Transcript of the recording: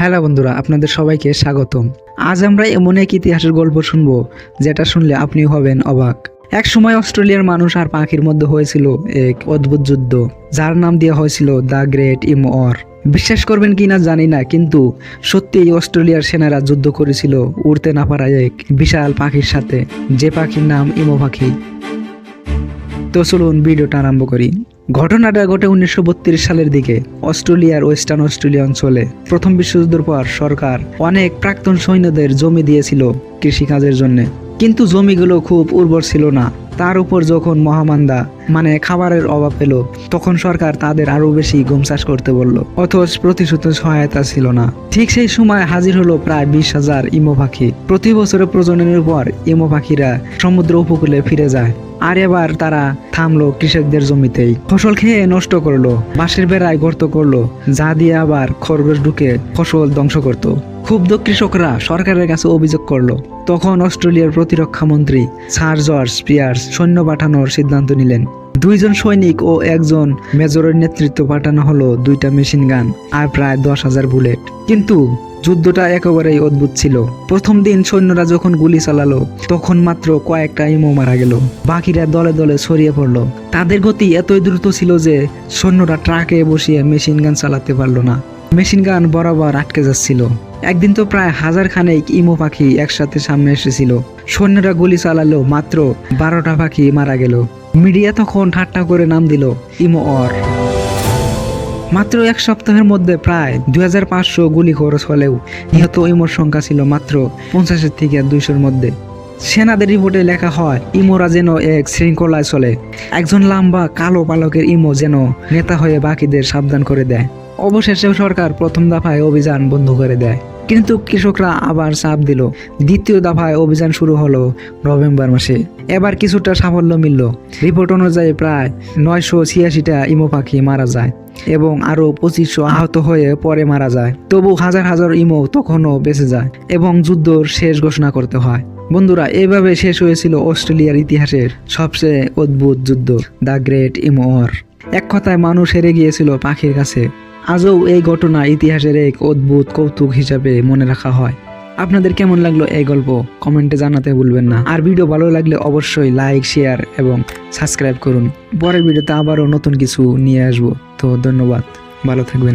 Hello বন্ধুরা, আপনাদের সবাইকে স্বাগতম। আজ আমরা এমন এক ইতিহাসের গল্প শুনব, যেটা শুনলে আপনি হবেন অবাক। এক সময় অস্ট্রেলিয়ার মানুষ আর পাখির মধ্যে হয়েছিল এক অদ্ভুত যুদ্ধ, যার নাম দেওয়া হয়েছিল দ্য গ্রেট ইমো অর বিশ্বাস করবেন কিনা জানি না, কিন্তু সত্যি অস্ট্রেলিয়ার সেনারা যুদ্ধ করেছিল উড়তে না পারা এক বিশাল পাখির সাথে, যে পাখির নাম ইমো পাখি। তো চলুন ভিডিওটা আরম্ভ করি। ঘটনাটা ঘটে উনিশশো বত্রিশ সালের দিকে অস্ট্রেলিয়ার ওয়েস্টার্ন অস্ট্রেলিয়া অঞ্চলে। প্রথম বিশ্বযুদ্ধের পর সরকার অনেক প্রাক্তন সৈন্যদের জমি দিয়েছিল কৃষিকাজের জন্য। কিন্তু জমিগুলো খুব উর্বর ছিল না। তার উপর যখন মহামান্দা মানে খাবারের অভাব পেল, তখন সরকার তাদের আরও বেশি গম চাষ করতে বলল। অথচ প্রতিশ্রুত সহায়তা ছিল না। ঠিক সেই সময় হাজির হলো প্রায় বিশ হাজার ইমো পাখি। প্রতি বছরের প্রজননের পর ইমো পাখিরা সমুদ্র উপকূলে ফিরে যায়। আর এবার তারা থামলো কৃষকদের জমিতেই। ফসল খেয়ে নষ্ট করল, বাঁশের বেড়ায় গর্ত করল, যা দিয়ে আবার খরগোশ ঢুকে ফসল ধ্বংস করত। ক্ষুব্ধ কৃষকরা সরকারের কাছে অভিযোগ করল। তখন অস্ট্রেলিয়ার প্রতিরক্ষা মন্ত্রী স্যার জর্জ পিয়ার্স সৈন্য পাঠানোর সিদ্ধান্ত নিলেন। দুইজন সৈনিক ও একজন মেজরের নেতৃত্ব পাঠানো হলো দুইটা মেশিন গান আর প্রায় দশ হাজার বুলেট। কিন্তু যুদ্ধটা একেবারেই অদ্ভুত ছিল। প্রথম দিন সৈন্যরা যখন গুলি চালালো, তখন মাত্র কয়েকটা ইমো মারা গেল। বাকিরা দলে দলে ছড়িয়ে পড়ল। তাদের গতি এতই দ্রুত ছিল যে সৈন্যরা ট্রাকে বসিয়ে মেশিন গান চালাতে পারল না। মেশিন গান বরাবর আটকে যাচ্ছিল। একদিন তো প্রায় হাজার খানেক ইমো পাখি একসাথে সামনে এসেছিল। সৈন্যরা গুলি চালালো মাত্র বারোটা পাখি মারা গেল। মিডিয়া তখন ঠাট্টা করে নাম দিল, ইমো অর। মাত্র এক সপ্তাহের মধ্যে প্রায় দুই হাজার পাঁচশো গুলি খরচ হলেও নিহত ইমোর সংখ্যা ছিল মাত্র পঞ্চাশের থেকে দুইশোর মধ্যে। সেনাদের রিপোর্টে লেখা হয়, ইমোরা যেন এক শৃঙ্খলায় চলে। একজন লম্বা কালো পালকের ইমো যেন নেতা হয়ে বাকিদের সাবধান করে দেয়। অবশেষে সরকার প্রথম দফায় অভিযান বন্ধ করে দেয়। কিন্তু কৃষকরা আবার চাপ দিল। দ্বিতীয় দফায় অভিযান শুরু হলো নভেম্বর মাসে। এবার কিছুটা সাফল্য মিলল। রিপোর্ট অনুযায়ী প্রায় নয়শো ছিয়াশিটা ইমো পাখি মারা যায়। এবং আরও পঁচিশশো আহত হয়ে পরে মারা যায়। তবু হাজার হাজার ইমো তখনও বেঁচে যায় এবং যুদ্ধর শেষ ঘোষণা করতে হয়। বন্ধুরা, এভাবে শেষ হয়েছিল অস্ট্রেলিয়ার ইতিহাসের সবচেয়ে অদ্ভুত যুদ্ধ, দ্য গ্রেট ইমো ওয়ার। এক কথায় মানুষ হেরে গিয়েছিল পাখির কাছে। আজও এই ঘটনা ইতিহাসের এক অদ্ভুত কৌতুক হিসাবে মনে রাখা হয়। আপনাদের কেমন লাগল এই গল্প? কমেন্টে জানাতে ভুলবেন না। আর ভিডিও ভালো লাগলে অবশ্যই লাইক, শেয়ার এবং সাবস্ক্রাইব করুন। পরের ভিডিওতে আবারও নতুন কিছু নিয়ে আসব। তো ধন্যবাদ। ভালো থাকবেন।